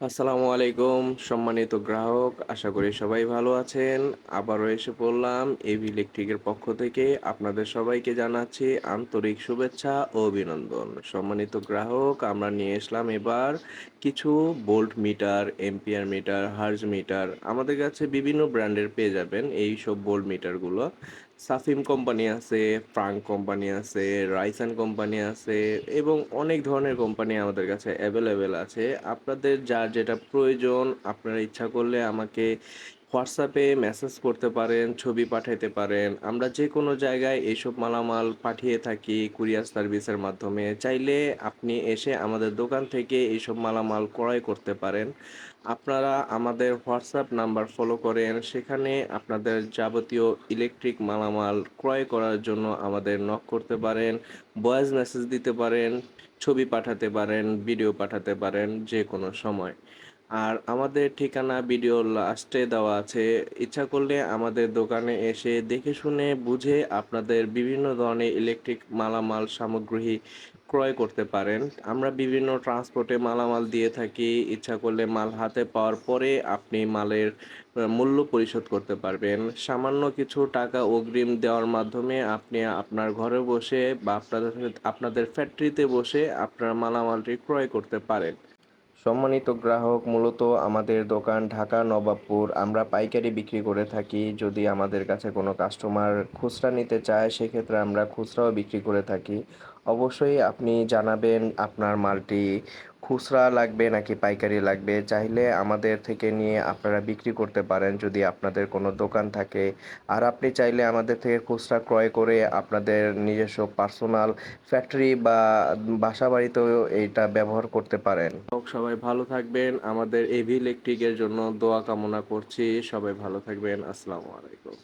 আসসালামু আলাইকুম, সম্মানিত গ্রাহক, আশা করি সবাই ভালো আছেন। আবারও এসে পড়লাম এবি ইলেকট্রিকের পক্ষ থেকে। আপনাদের সবাইকে জানাচ্ছি আন্তরিক শুভেচ্ছা ও অভিনন্দন। সম্মানিত গ্রাহক, আমরা নিয়ে আসলাম এবার কিছু volt meter ampere meter, hertz meter. আমাদের কাছে বিভিন্ন ব্র্যান্ডের পেয়ে যাবেন এই সব বোল্ট মিটারগুলো। সাফিম কোম্পানি আছে, ফ্রাঙ্ক কোম্পানি আছে, রাইসান কোম্পানি আছে এবং অনেক ধরনের কোম্পানি আমাদের কাছে অ্যাভেলেবেল আছে। আপনাদের যার যেটা প্রয়োজন আপনারা ইচ্ছা করলে আমাকে হোয়াটসঅ্যাপে মেসেজ করতে পারেন, ছবি পাঠাইতে পারেন। আমরা যে কোনো জায়গায় এইসব মালামাল পাঠিয়ে থাকি কুরিয়ার সার্ভিসের মাধ্যমে। চাইলে আপনি এসে আমাদের দোকান থেকে এইসব মালামাল ক্রয় করতে পারেন। আপনারা আমাদের হোয়াটসঅ্যাপ নাম্বার ফলো করেন। সেখানে আপনাদের যাবতীয় ইলেকট্রিক মালামাল ক্রয় করার জন্য আমাদের নক করতে পারেন, ভয়েস মেসেজ দিতে পারেন, ছবি পাঠাতে পারেন, ভিডিও পাঠাতে পারেন যে কোনো সময়। আর আমাদের ঠিকানা ভিডিও লাস্টে দেওয়া আছে। ইচ্ছা করলে আমাদের দোকানে এসে দেখে শুনে বুঝে আপনাদের বিভিন্ন ধরনের ইলেকট্রিক মালামাল সামগ্রী ক্রয় করতে পারেন। আমরা বিভিন্ন ট্রান্সপোর্টে মালামাল দিয়ে থাকি। ইচ্ছা করলে মাল হাতে পাওয়ার পরে আপনি মালের মূল্য পরিশোধ করতে পারবেন। সামান্য কিছু টাকা অগ্রিম দেওয়ার মাধ্যমে আপনি আপনার ঘরে বসে বা আপনাদের আপনাদের ফ্যাক্টরিতে বসে আপনার মালামালটি ক্রয় করতে পারেন। সম্মানিত গ্রাহক, মূলত আমাদের দোকান ঢাকা নবাবপুর। আমরা পাইকারি বিক্রি করে থাকি। যদি আমাদের কাছে কোনো কাস্টমার খুচরা নিতে চায়, সেক্ষেত্রে আমরা খুচরাও বিক্রি করে থাকি। অবশ্যই আপনি জানাবেন আপনার মালটি খুচরা লাগবে নাকি পাইকারি লাগবে, চাইলে আমাদের থেকে নিয়ে আপনারা বিক্রি করতে পারেন যদি আপনাদের কোনো দোকান থাকে। আর আপনি চাইলে আমাদের থেকে খুচরা ক্রয় করে আপনাদের নিজস্ব পার্সোনাল ফ্যাক্টরি বা বাসা বাড়িতেও এইটা ব্যবহার করতে পারেন। সবাই ভালো থাকবেন। আমাদের এভি ইলেকট্রিকের জন্য দোয়া কামনা করছি। সবাই ভালো থাকবেন। আসসালামু আলাইকুম।